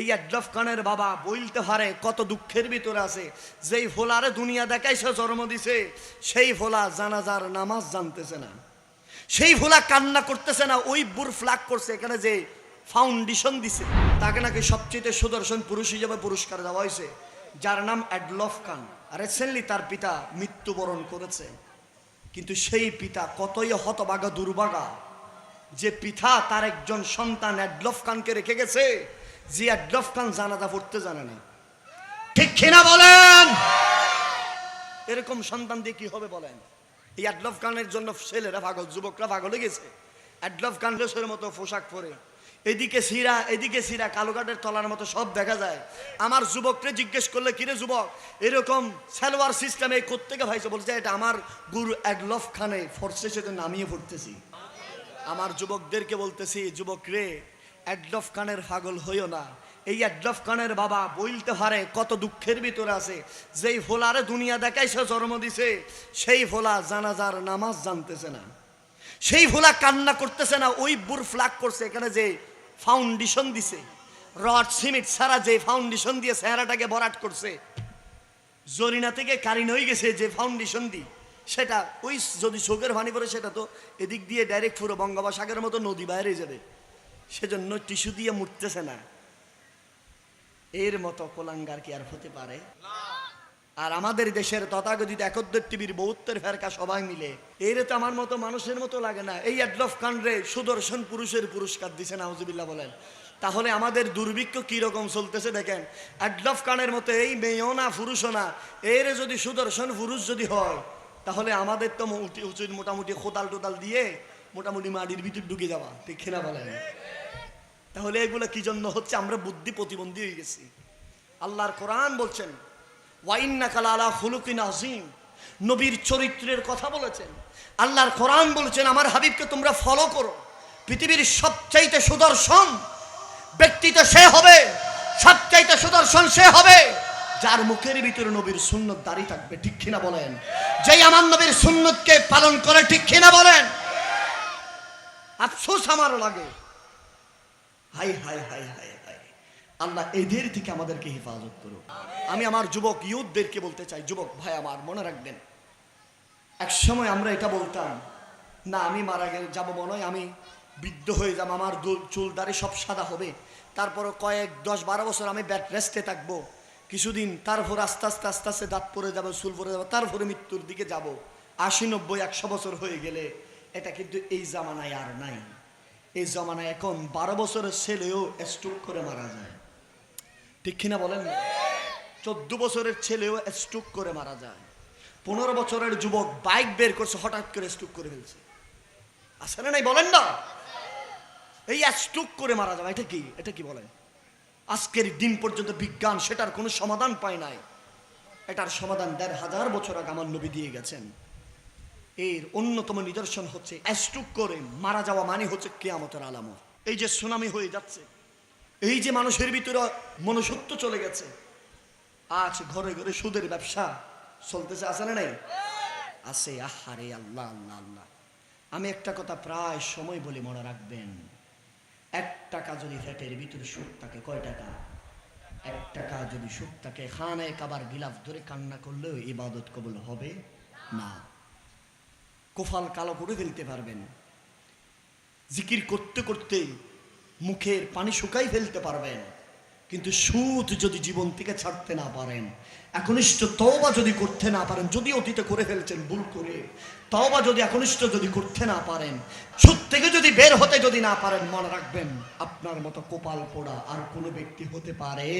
এই আডলফ খানের বাবা বলতে পারে কত দুঃখের ভিতরে আছে। যেই ফোলারে দুনিয়া দেখাই সে জন্ম দিছে, সেই ফোলা জানাজার নামাজ জানতেছে না। সেই ফোলা কান্না করতেছে না, ওই বুর ফ্লাগ করছে, এখানে যে ফাউন্ডেশন দিছে, তাকে নাকি সবচেয়ে সুদর্শন পুরুষ হিসেবে পুরস্কার দেওয়া হয়েছে। যার নাম অ্যাডলফ খান। রিসেন্টলি তার পিতা মৃত্যুবরণ করেছে। কিন্তু সেই পিতা কতই হতবাগা দুর্বাগা যে পিতা তার একজন সন্তান অ্যাডলফ খানকে রেখে গেছে অ্যাডলফ খান জানাজা পড়তে জানে না ঠিক কিনা বলেন? এরকম সন্তান দিয়ে কি হবে বলেন? এই অ্যাডলফ খানের জন্য ছেলেরা পাগল, যুবকরা পাগল গেছে। অ্যাডলফ খান দেশের মতো পোশাক পরে। এদিকে সিরা এদিকে সিরা কালোঘাটের তলার মতো সব দেখা যায়। আমার যুবককে জিজ্ঞেস করলে, কিরে যুবক, এরকম সালোয়ার সিস্টেমে কোত্থেকে ভাইছে বলছে, এটা আমার গুরু অ্যাডলফ খানে ফোর্সে সেটা নামিয়ে পড়তেছি। আমার যুবকদেরকে বলতেছি, যুবক রে অ্যাডলফ কানের পাগল হইও না। এই অ্যাডলফ খানের বাবা বলতে পারে কত দুঃখের ভিতরে আছে। যেই ফোলারে দুনিয়া দেখাই সে জন্ম দিছে, সেই ফোলা জানাজার নামাজ জানতেছে না। সেই ফোলা কান্না করতেছে না, ওই বুর ফ্লাগ করছে, এখানে যে ফাউন্ডেশন দিছে। রড, সিমেন্ট সারা যে ফাউন্ডেশন দিয়ে চেহারাটাকে বরাট করছে। জরিনা থেকে কারিন হয়ে গেছে যে ফাউন্ডেশন দি সেটা ওই যদি চোখের ভানি পড়ে, সেটা তো এদিক দিয়ে ডাইরেক্ট পুরো বঙ্গোপসাগরের মতো নদী বাইরে যাবে। সেজন্য টিস্যু দিয়ে মুটতেছে না। এর মতো কোলাঙ্গার কি আর হতে পারে? আর আমাদের দেশের তথাকথিত একদ্র টিভির বহুত্বের ফেরকা সবাই মিলে, এর তো আমার মতো মানুষের মতো লাগে না। এই অ্যাডলফ খান রে সুদর্শন পুরুষের পুরস্কার দিছে নাউজুবিল্লাহ বলেন। তাহলে আমাদের দুর্ভিক্ষ কি রকম চলতেছে দেখেন? অ্যাডলফ কানের মতো এই মেয়েও না, পুরুষও না, এর যদি সুদর্শন পুরুষ যদি হয়, তাহলে আমাদের তো উচিত মোটামুটি কোদাল টোদাল দিয়ে মোটামুটি মাটির ভিতর ঢুকে যাওয়া ঠিক কিনা বলেন তাহলে এগুলো কি জন্য হচ্ছে? আমরা বুদ্ধি প্রতিবন্ধী হয়ে গেছি। আল্লাহর কোরআন বলছেন ওয়াইন্না কালালা হুলুকিন আজিম নবীর চরিত্রের কথা বলেছেন। আল্লাহর কোরআন বলছেন, আমার হাবিবকে তোমরা ফলো করো। পৃথিবীর সবচাইতে সুদর্শন ব্যক্তিতে সে হবে। সবচাইতে সুদর্শন সে হবে। যার মুখের ভিতরে নবীর সুন্নত দাঁড়িয়ে থাকবে, ঠিক কিনা বলেন? যেই আমার নবীর সুন্নতকে পালন করে, ঠিক কিনা বলেন? আফসোস আমারও লাগে। হাই হাই হাই হাই হাই আল্লাহ এদের থেকে আমাদেরকে হেফাজত করুক। আমি আমার যুবক ইউথদেরকে বলতে চাই, যুবক ভাই আমার, মনে রাখবেন। এক সময় আমরা এটা বলতাম, না, আমি মারা গেলে যাব মনে হয় আমি বৃদ্ধ হয়ে যাব, আমার চুল দাড়ি সব সাদা হবে। তারপরও কয়েক দশ বারো বছর আমি ব্যাট রেস্টে থাকব। কিছুদিন তারপর আস্তে আস্তে আস্তে আস্তে দাঁত পরে যাবে, চুল পড়ে যাবে, তারপরে মৃত্যুর দিকে যাব। আশি, নব্বই, একশো বছর হয়ে গেলে এটা কিন্তু এই জামানায় আর নাই। এই জমানায় এখন বারো বছরের ছেলেও স্ট্রোক করে মারা যায়। ঠিক কিনা বলেন? চোদ্দ বছরের ছেলেও স্ট্রোক করে মারা যায়। পনেরো বছরের যুবক বাইক বের করছে, হঠাৎ করে স্ট্রোক করে ফেলছে। আসলে নাই? বলেন না। এই স্ট্রোক করে মারা যাবে এটা কি? এটা কি বলেন? আজকের দিন পর্যন্ত বিজ্ঞান সেটার কোনো সমাধান পায় নাই। এটার সমাধান দেড় হাজার বছর আগে আমার নবী দিয়ে গেছেন। এর অন্যতম নিদর্শন হচ্ছে স্ট্রোক করে মারা যাওয়া মানে হচ্ছে কেয়ামতের আলামত। এই যে সুনামি হয়ে যাচ্ছে, এই যে মানুষের ভিতরে মনুষ্যত্ব চলে গেছে, আজ ঘরে ঘরে সুদের ব্যবসা চলতেছে, আছে না নাই? আছে, আহারে আল্লাহ আল্লাহ আল্লাহ। আমি একটা কথা প্রায় সময় বলে, মনে রাখবেন। এক টাকা যদি ফ্যাটের ভিতরে সুদ থাকে, কয় টাকা? এক টাকা যদি সুদ থাকে খানে কাবার গিলাফ ধরে কান্না করলেও ইবাদত কবুল হবে না। কোফাল কালো করে ফেলতে পারবেন। জিকির করতে করতে মুখের পানি শুকাই ফেলতে পারবেন। কিন্তু সুদ যদি জীবন থেকে ছাড়তে না পারেন, একনিষ্ঠ তওবা যদি করতে না পারেন, যদি অতীতে করে ফেলছেন ভুল করে, তওবা যদি একনিষ্ঠ যদি করতে না পারেন, সুদ থেকে যদি বের হতে যদি না পারেন, মনে রাখবেন, আপনার মতো কোপাল পোড়া আর কোনো ব্যক্তি হতে পারে